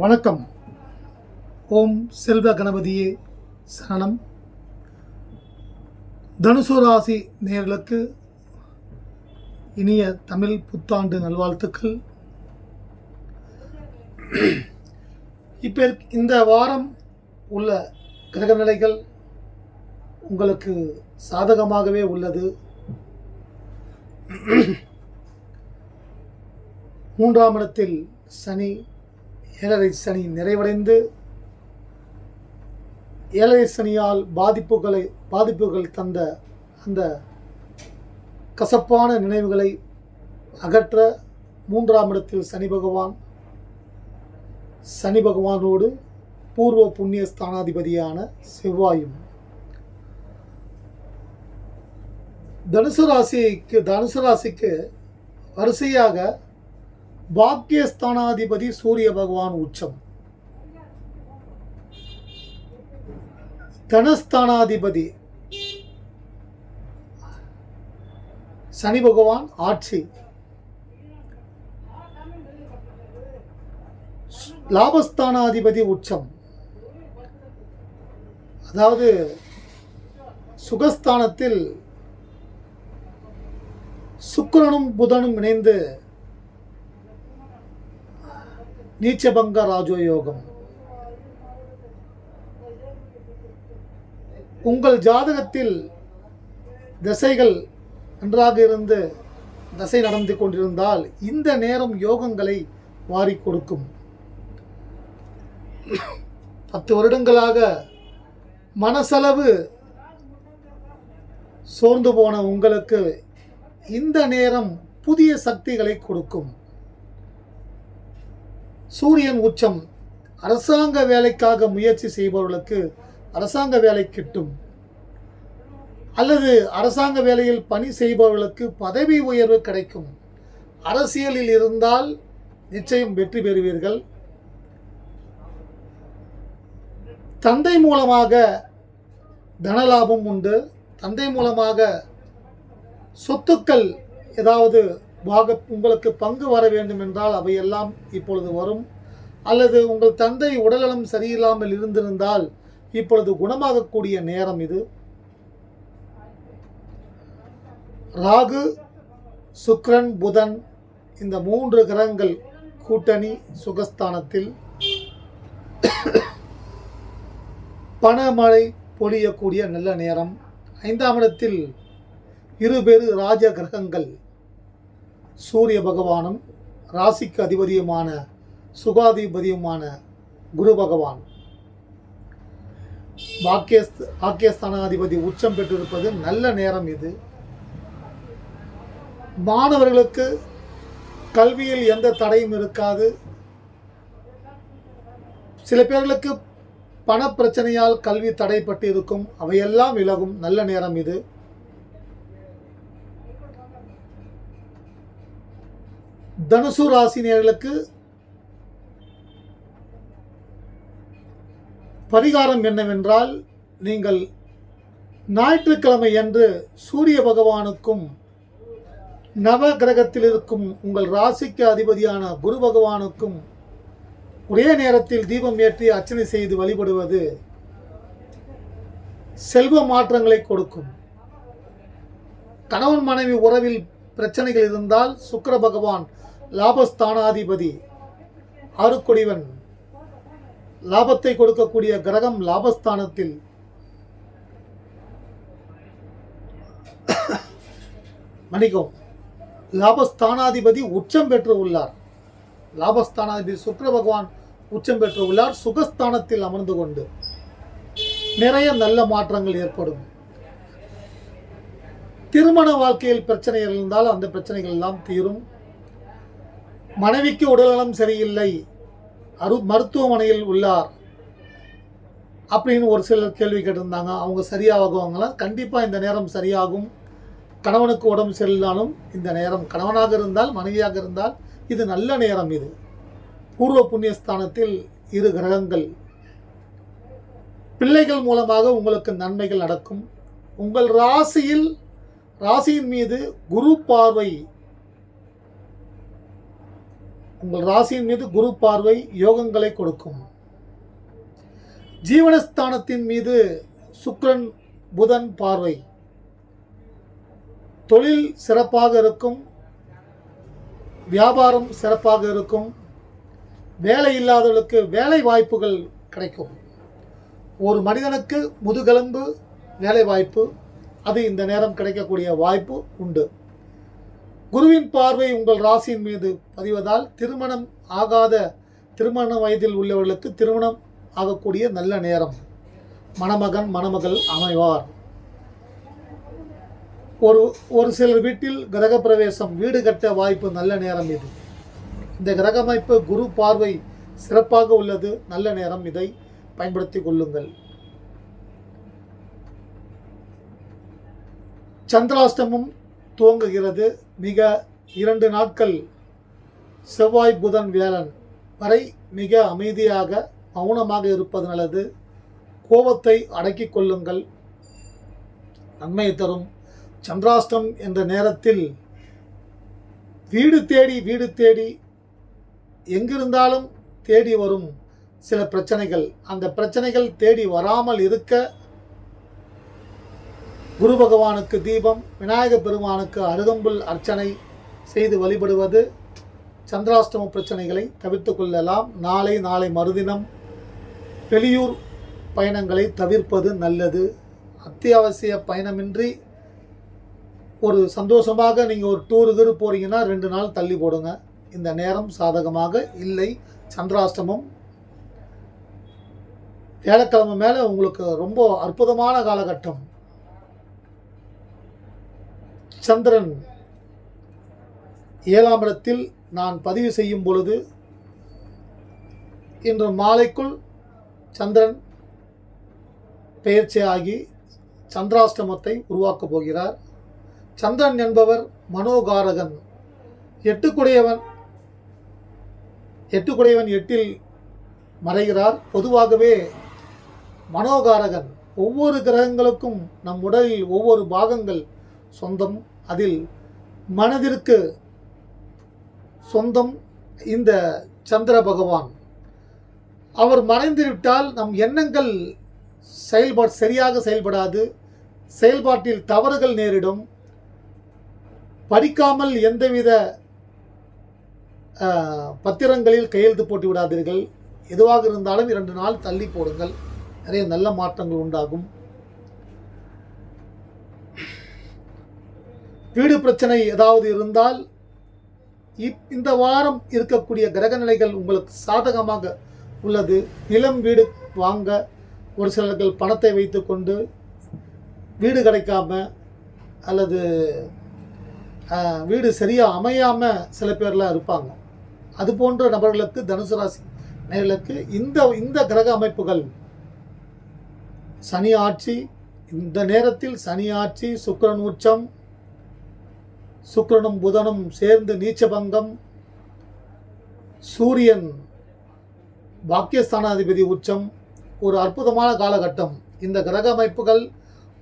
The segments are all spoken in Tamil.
வணக்கம். ஓம் செல்வ கணபதியே சரணம். தனுசு ராசி நேர்களுக்கு இனிய தமிழ் புத்தாண்டு நல்வாழ்த்துக்கள். இப்போ இந்த வாரம் உள்ள கிரகநிலைகள் உங்களுக்கு சாதகமாகவே உள்ளது. மூன்றாம் இடத்தில் சனி ஏழரை சனி நிறைவடைந்து ஏழரை சனியால் பாதிப்புகளை பாதிப்புகள் தந்த அந்த கசப்பான நினைவுகளை அகற்ற மூன்றாம் இடத்தில் சனி பகவான் சனி பகவானோடு பூர்வ புண்ணிய ஸ்தானாதிபதியான செவ்வாயும். தனுசு ராசிக்கு தனுசு ராசிக்கு வரிசையாக பாக்கியஸ்தானாதிபதி சூரிய பகவான் உச்சம். தனஸ்தானாதிபதி சனி பகவான் ஆட்சி. லாபஸ்தானாதிபதி உச்சம். அதாவது சுகஸ்தானத்தில் சுக்கிரனும் புதனும் இணைந்து நீச்சபங்க ராஜயோகம் உங்கள் ஜாதகத்தில் திசைகள் நன்றாக இருந்து தசை நடந்து கொண்டிருந்தால் இந்த நேரம் யோகங்களை வாரி கொடுக்கும். பத்து வருடங்களாக மனசளவு சோர்ந்து போன உங்களுக்கு இந்த நேரம் புதிய சக்திகளை கொடுக்கும். சூரியன் உச்சம். அரசாங்க வேலைக்காக முயற்சி செய்பவர்களுக்கு அரசாங்க வேலை கிட்டும். அல்லது அரசாங்க வேலையில் பணி செய்பவர்களுக்கு பதவி உயர்வு கிடைக்கும். அரசியலில் இருந்தால் நிச்சயம் வெற்றி பெறுவீர்கள். தந்தை மூலமாக தனலாபம் உண்டு. தந்தை மூலமாக சொத்துக்கள் ஏதாவது பாக உங்களுக்கு பங்கு வர வேண்டும் என்றால் அவையெல்லாம் இப்பொழுது வரும். அல்லது உங்கள் தந்தை உடல்நலம் சரியில்லாமல் இருந்திருந்தால் இப்பொழுது குணமாகக்கூடிய நேரம் இது. ராகு சுக்ரன் புதன் இந்த மூன்று கிரகங்கள் கூட்டணி சுகஸ்தானத்தில். பணமழை பொழியக்கூடிய நல்ல நேரம். ஐந்தாம் இடத்தில் இருபெரு ராஜ கிரகங்கள். சூரிய பகவானும் ராசிக்கு அதிபதியுமான சுகாதிபதியுமான குரு பகவான். பாக்கியஸ்த பாக்கியஸ்தானாதிபதி உச்சம் பெற்றிருப்பது நல்ல நேரம் இது. மாணவர்களுக்கு கல்வியில் எந்த தடையும் இருக்காது. சில பேர்களுக்கு பண பிரச்சனையால் கல்வி தடைப்பட்டு இருக்கும். அவையெல்லாம் விலகும். நல்ல நேரம் இது. தனுசு ராசினியர்களுக்கு பரிகாரம் என்னவென்றால் நீங்கள் ஞாயிற்றுக்கிழமை அன்று சூரிய பகவானுக்கும் நவ கிரகத்தில் இருக்கும் உங்கள் ராசிக்கு அதிபதியான குரு பகவானுக்கும் ஒரே நேரத்தில் தீபம் ஏற்றி அர்ச்சனை செய்து வழிபடுவது செல்வ மாற்றங்களை கொடுக்கும். கணவன் மனைவி உறவில் பிரச்சனைகள் இருந்தால் சுக்கர பகவான் லாபஸ்தானாதிபதி ஆறுக்குடிவன் லாபத்தை கொடுக்கக்கூடிய கிரகம் லாபஸ்தானத்தில். மணிக்கும் லாபஸ்தானாதிபதி உச்சம் பெற்று உள்ளார். லாபஸ்தானாதிபதி சுக்கர பகவான் உச்சம் பெற்று உள்ளார் சுகஸ்தானத்தில் அமர்ந்து கொண்டு. நிறைய நல்ல மாற்றங்கள் ஏற்படும். திருமண வாழ்க்கையில் பிரச்சனைகள் இருந்தால் அந்த பிரச்சனைகள் எல்லாம் தீரும். மனைவிக்கு உடல்நலம் சரியில்லை. அரு மருத்துவமனையில் உள்ளார். அப்படின்னு ஒரு சிலர் கேள்வி கேட்டிருந்தாங்க. அவங்க சரியாகுவாங்களா? கண்டிப்பாக இந்த நேரம் சரியாகும். கணவனுக்கு உடம்பு சரியில்லாலும் இந்த நேரம் கணவனாக இருந்தால் மனைவியாக இருந்தால் இது நல்ல நேரம் இது. பூர்வ புண்ணியஸ்தானத்தில் இரு கிரகங்கள். பிள்ளைகள் மூலமாக உங்களுக்கு நன்மைகள் நடக்கும். உங்கள் ராசியில் ராசியின் மீது குரு பார்வை உங்கள் ராசியின் மீது குரு பார்வை யோகங்களை கொடுக்கும். ஜீவனஸ்தானத்தின் மீது சுக்ரன் புதன் பார்வை. தொழில் சிறப்பாக இருக்கும். வியாபாரம் சிறப்பாக இருக்கும். வேலை இல்லாதவர்களுக்கு வேலை வாய்ப்புகள் கிடைக்கும். ஒரு மனிதனுக்கு முதுகெலும்பு வேலை வாய்ப்பு. அது இந்த நேரம் கிடைக்கக்கூடிய வாய்ப்பு உண்டு. குருவின் பார்வை உங்கள் ராசியின் மீது பதிவதால் திருமணம் ஆகாத திருமண வயதில் உள்ளவர்களுக்கு திருமணம் ஆகக்கூடிய நல்ல நேரம். மணமகன் மணமகள் அமைவார். ஒரு ஒரு சிலர் வீட்டில் கிரகப்பிரவேசம் வீடு கட்ட வாய்ப்பு நல்ல நேரம் இது. இந்த கிரகமைப்பு குரு பார்வை சிறப்பாக உள்ளது நல்ல நேரம் இதை பயன்படுத்திக் கொள்ளுங்கள். சந்திராஷ்டமம் துவங்குகிறது. மிக இரண்டு நாட்கள் செவ்வாய் புதன் வேலன் வரை மிக அமைதியாக மௌனமாக இருப்பது நல்லது கோபத்தை அடக்கிக் கொள்ளுங்கள். நன்மை தரும். சந்திராஷ்டம் என்ற நேரத்தில் வீடு தேடி வீடு தேடி எங்கிருந்தாலும் தேடி வரும் சில பிரச்சனைகள். அந்த பிரச்சனைகள் தேடி வராமல் இருக்க குரு பகவானுக்கு தீபம் விநாயக பெருமானுக்கு அருகம்புல் அர்ச்சனை செய்து வழிபடுவது சந்திராஷ்டம பிரச்சனைகளை தவிர்த்து கொள்ளலாம். நாளை நாளை மறுதினம் வெளியூர் பயணங்களை தவிர்ப்பது நல்லது. அத்தியாவசிய பயணமின்றி ஒரு சந்தோஷமாக நீங்கள் ஒரு டூரு கீரு போகிறீங்கன்னா ரெண்டு நாள் தள்ளி போடுங்க. இந்த நேரம் சாதகமாக இல்லை. சந்திராஷ்டமம். வியாழக்கிழமை மேலே உங்களுக்கு ரொம்ப அற்புதமான காலகட்டம். சந்திரன் ஏழாம் இடத்தில் நான் பதிவு செய்யும் பொழுது இன்று மாலைக்குள் சந்திரன் பெயர்ச்சியாகி சந்திராஷ்டமத்தை உருவாக்கப் போகிறார். சந்திரன் என்பவர் மனோகாரகன். எட்டுக்குடையவன் எட்டுக்குடையவன் எட்டில் மறைகிறார். பொதுவாகவே மனோகாரகன் ஒவ்வொரு கிரகங்களுக்கும் நம் உடலில் ஒவ்வொரு பாகங்கள் சொந்தம் அதில் மனதிற்கு சொந்தம் இந்த சந்திர பகவான். அவர் மறைந்துவிட்டால் நம் எண்ணங்கள் செயல்பாடு சரியாக செயல்படாது. செயல்பாட்டில் தவறுகள் நேரிடும். படிக்காமல் எந்தவித பத்திரங்களில் கையெழுத்து போட்டு விடாதீர்கள். எதுவாக இருந்தாலும் இரண்டு நாள் தள்ளி போடுங்கள். நிறைய நல்ல மாற்றங்கள் உண்டாகும். வீடு பிரச்சனை ஏதாவது இருந்தால் இப்- இந்த வாரம் இருக்கக்கூடிய கிரக நிலைகள் உங்களுக்கு சாதகமாக உள்ளது. நிலம் வீடு வாங்க ஒரு சிலர்கள் பணத்தை வைத்துக்கொண்டு வீடு கிடைக்காம அல்லது வீடு சரியாக அமையாமல் சில பேர்லாம் இருப்பாங்க. அது போன்ற நபர்களுக்கு தனுசு ராசி நேர்களுக்கு இந்த இந்த கிரக அமைப்புகள் சனி ஆட்சி இந்த நேரத்தில் சனி ஆட்சி சுக்கிரன் உச்சம் சுக்கிரனும் புதனும் சேர்ந்து நீச்சபங்கம். சூரியன் பாக்கியஸ்தானாதிபதி உச்சம். ஒரு அற்புதமான காலகட்டம். இந்த கிரக அமைப்புகள்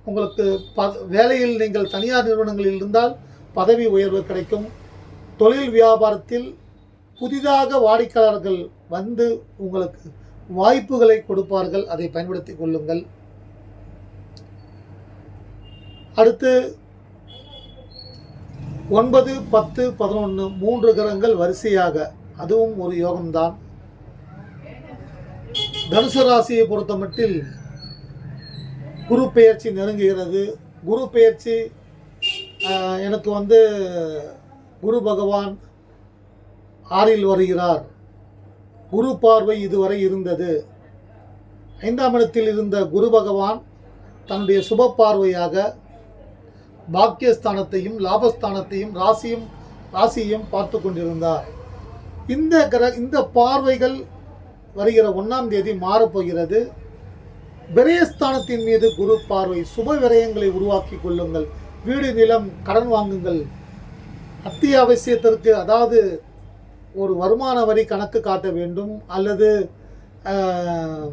உங்களுக்கு ப வேலையில் நீங்கள் தனியார் நிறுவனங்களில் இருந்தால் பதவி உயர்வு கிடைக்கும். தொழில் வியாபாரத்தில் புதிதாக வாடிக்கையாளர்கள் வந்து உங்களுக்கு வாய்ப்புகளை கொடுப்பார்கள். அதை பயன்படுத்தி கொள்ளுங்கள். அடுத்து ஒன்பது பத்து பதினொன்று மூன்று கிரகங்கள் வரிசையாக. அதுவும் ஒரு யோகம்தான். தனுசு ராசியை பொறுத்தமட்டில் குரு பெயர்ச்சி நெருங்குகிறது. குரு பெயர்ச்சி எனக்கு வந்து குரு பகவான் ஆறில் வருகிறார். குரு பார்வை இதுவரை இருந்தது. ஐந்தாம் இடத்தில் இருந்த குரு பகவான் தன்னுடைய சுப பார்வையாக பாக்கியஸ்தானத்தையும் லாபஸ்தானத்தையும் ராசியும் ராசியையும் பார்த்து கொண்டிருந்தார். இந்த கிர இந்த பார்வைகள் வருகிற ஒன்றாம் தேதி மாறப்போகிறது விரயஸ்தானத்தின் மீது குரு பார்வை சுப விரயங்களை உருவாக்கி கொள்ளுங்கள். வீடு நிலம் கடன் வாங்குங்கள். அத்தியாவசியத்திற்கு அதாவது ஒரு வருமான வரி கணக்கு காட்ட வேண்டும். அல்லது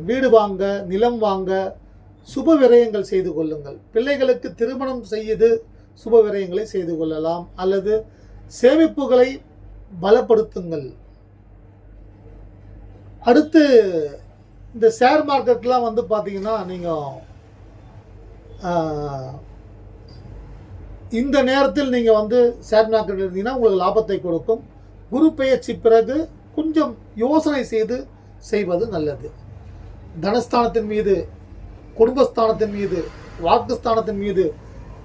வீடு வாங்க நிலம் வாங்க சுப விரயங்கள் செய்து கொள்ளுங்கள். பிள்ளைகளுக்கு திருமணம் செய்து சுப விரயங்களை செய்து கொள்ளலாம். அல்லது சேமிப்புகளை பலப்படுத்துங்கள். அடுத்து இந்த ஷேர் மார்க்கெட்லாம் வந்து பார்த்தீங்கன்னா நீங்கள் இந்த நேரத்தில் நீங்கள் வந்து ஷேர் மார்க்கெட்டில் இருந்தீங்கன்னா உங்களுக்கு லாபத்தை கொடுக்கும். குரு பெயர்ச்சி பிறகு கொஞ்சம் யோசனை செய்து செய்வது நல்லது. தனஸ்தானத்தின் மீது குடும்பஸ்தானத்தின் மீது வாக்குஸ்தானத்தின் மீது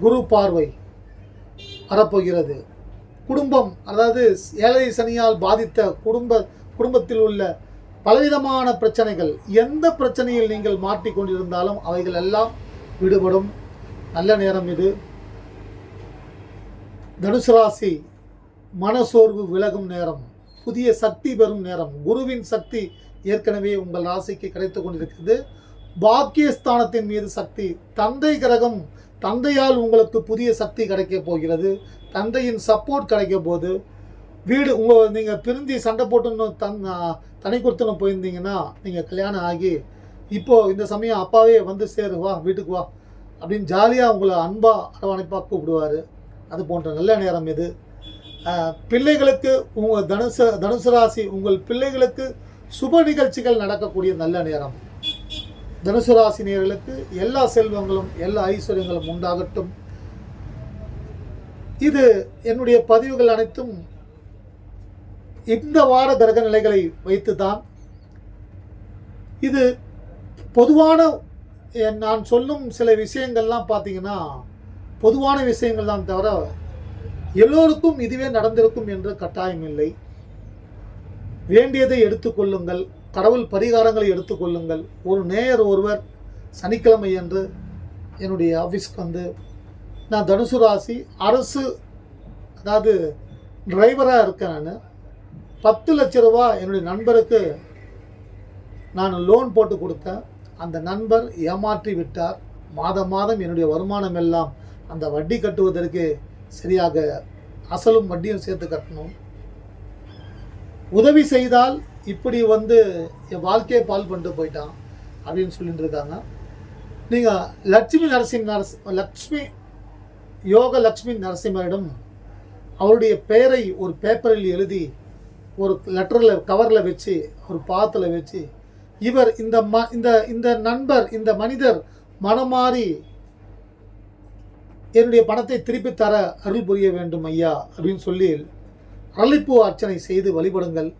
குரு பார்வை வரப்போகிறது. குடும்பம் அதாவது ஏழை சனியால் பாதித்த குடும்ப குடும்பத்தில் உள்ள பலவிதமான பிரச்சனைகள் எந்த பிரச்சனையில் நீங்கள் மாட்டிக்கொண்டிருந்தாலும் அவைகள் எல்லாம் விடுபடும். நல்ல நேரம் இது. தனுசு ராசி மனசோர்வு விலகும் நேரம் புதிய சக்தி பெறும் நேரம். குருவின் சக்தி ஏற்கனவே உங்கள் ராசிக்கு கிடைத்து கொண்டிருக்கிறது. பாக்கியஸ்தானத்தின் மீது சக்தி. தந்தை கிரகம் தந்தையால் உங்களுக்கு புதிய சக்தி கிடைக்க போகிறது. தந்தையின் சப்போர்ட் கிடைக்க போது வீடு உங்கள் நீங்கள் பிரிந்தி சண்டை போட்டுன்னு தன் தனி கொடுத்துன்னு போயிருந்தீங்கன்னா நீங்கள் கல்யாணம் ஆகி இப்போது இந்த சமயம் அப்பாவே வந்து சேரு வா வீட்டுக்கு வா அப்படின்னு ஜாலியாக உங்களை அன்பாக அரவணைப்பாக கூப்பிடுவார். அது போன்ற நல்ல நேரம் இது. பிள்ளைகளுக்கு உங்கள் தனுசு தனுசு ராசி உங்கள் பிள்ளைகளுக்கு சுப நிகழ்ச்சிகள் நடக்கக்கூடிய நல்ல நேரம். தனுசு ராசி எல்லா செல்வங்களும் எல்லா ஐஸ்வர்யங்களும் உண்டாகட்டும். இது என்னுடைய பதிவுகள் அனைத்தும் இந்த வார கிரக நிலைகளை வைத்து தான் இது பொதுவான நான் சொல்லும் சில விஷயங்கள்லாம் பார்த்தீங்கன்னா பொதுவான விஷயங்கள் தான் தவிர எல்லோருக்கும் இதுவே நடந்திருக்கும் என்று கட்டாயம் இல்லை. வேண்டியதை எடுத்துக்கொள்ளுங்கள் கடவுள் பரிகாரங்களை எடுத்துக்கொள்ளுங்கள் ஒரு நேயர் ஒருவர் சனிக்கிழமை அன்று என்னுடைய ஆஃபீஸ்க்கு வந்து நான் தனுசு ராசி அரசு அதாவது டிரைவராக இருக்கேன் நான். பத்து லட்ச ரூபா என்னுடைய நண்பருக்கு நான் லோன் போட்டு கொடுத்தேன். அந்த நண்பர் ஏமாற்றி விட்டார். மாதம் மாதம் என்னுடைய வருமானம் எல்லாம் அந்த வட்டி கட்டுவதற்கு சரியாக அசலும் வட்டியும் சேர்த்து கட்டணும். உதவி செய்தால் இப்படி வந்து என் வாழ்க்கையை பால் பண்ணிட்டு போயிட்டான் அப்படின்னு சொல்லிட்டு இருக்காங்க. நீங்கள் லட்சுமி நரசிம்ம நரஸ் லக்ஷ்மி யோக லக்ஷ்மி நரசிம்மரிடம் அவருடைய பெயரை ஒரு பேப்பரில் எழுதி ஒரு லெட்டரில் கவரில் வச்சு ஒரு பாத்தில் வச்சு இவர் இந்த ம இந்த இந்த நண்பர் இந்த மனிதர் மனமாறி என்னுடைய பணத்தை திருப்பி தர அருள் புரிய வேண்டும் ஐயா அப்படின்னு சொல்லி அரளிப்பூ அர்ச்சனை செய்து வழிபடுங்கள்.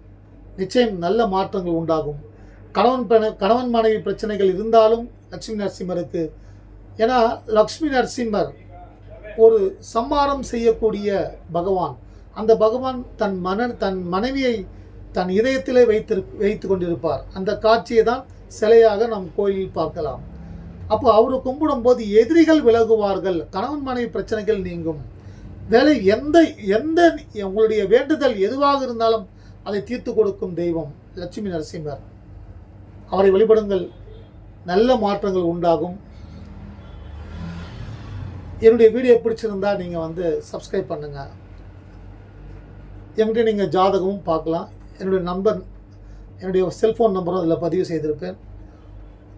நிச்சயம் நல்ல மாற்றங்கள் உண்டாகும். கணவன் பெண- கணவன் மனைவி பிரச்சனைகள் இருந்தாலும் லட்சுமி நரசிம்மருக்கு ஏன்னா லக்ஷ்மி நரசிம்மர் ஒரு சம்மாரம் செய்யக்கூடிய பகவான். அந்த பகவான் தன் மன தன் மனைவியை தன் இதயத்திலே வைத்திரு வைத்து கொண்டிருப்பார். அந்த காட்சியை தான் சிலையாக நம் கோயிலில் பார்க்கலாம். அப்போ அவர் கும்பிடும்போது எதிரிகள் விலகுவார்கள். கணவன் மனைவி பிரச்சனைகள் நீங்கும். வேலை எந்த எந்த உங்களுடைய வேண்டுதல் எதுவாக இருந்தாலும் அதை தீர்த்து கொடுக்கும் தெய்வம் லட்சுமி நரசிம்மர். அவரை வழிபடுங்கள். நல்ல மாற்றங்கள் உண்டாகும். என்னுடைய வீடியோ பிடிச்சிருந்தா நீங்கள் வந்து சப்ஸ்கிரைப் பண்ணுங்கள் என்கிட்ட நீங்கள் ஜாதகமும் பார்க்கலாம். என்னுடைய நம்பர் என்னுடைய செல்ஃபோன் நம்பரும் அதில் பதிவு செய்திருப்பேன்.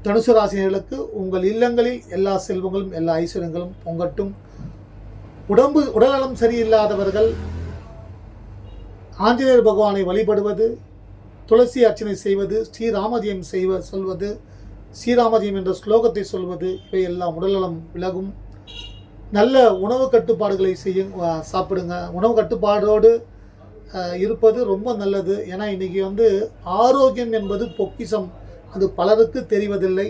தனுசு ராசினியர்களுக்கு உங்கள் இல்லங்களில் எல்லா செல்வங்களும் எல்லா ஐஸ்வர்யங்களும் பொங்கட்டும். உடம்பு உடல்நலம் சரியில்லாதவர்கள் ஆஞ்சநேயர் பகவானை வழிபடுவது துளசி அர்ச்சனை செய்வது ஸ்ரீராமஜெயம் செய்வ சொல்வது ஸ்ரீராமஜெயம் என்ற ஸ்லோகத்தை சொல்வது இவையெல்லாம் உடல்நலம் விலகும். நல்ல உணவு கட்டுப்பாடுகளை செய்யும் சாப்பிடுங்க. உணவு கட்டுப்பாடோடு இருப்பது ரொம்ப நல்லது. ஏன்னா இன்றைக்கி வந்து ஆரோக்கியம் என்பது பொக்கிஷம். அது பலருக்கு தெரிவதில்லை.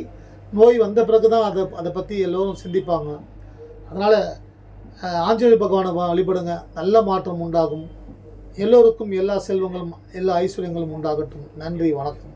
நோய் வந்த பிறகு தான் அதை அதை பற்றி எல்லோரும் சிந்திப்பாங்க. அதனால் ஆஞ்சநேயர் பகவானை வழிபடுங்க. நல்ல மாற்றம் உண்டாகும். எல்லோருக்கும் எல்லா செல்வங்களும் எல்லா ஐஸ்வர்யங்களும் உண்டாகட்டும். நன்றி வணக்கம்.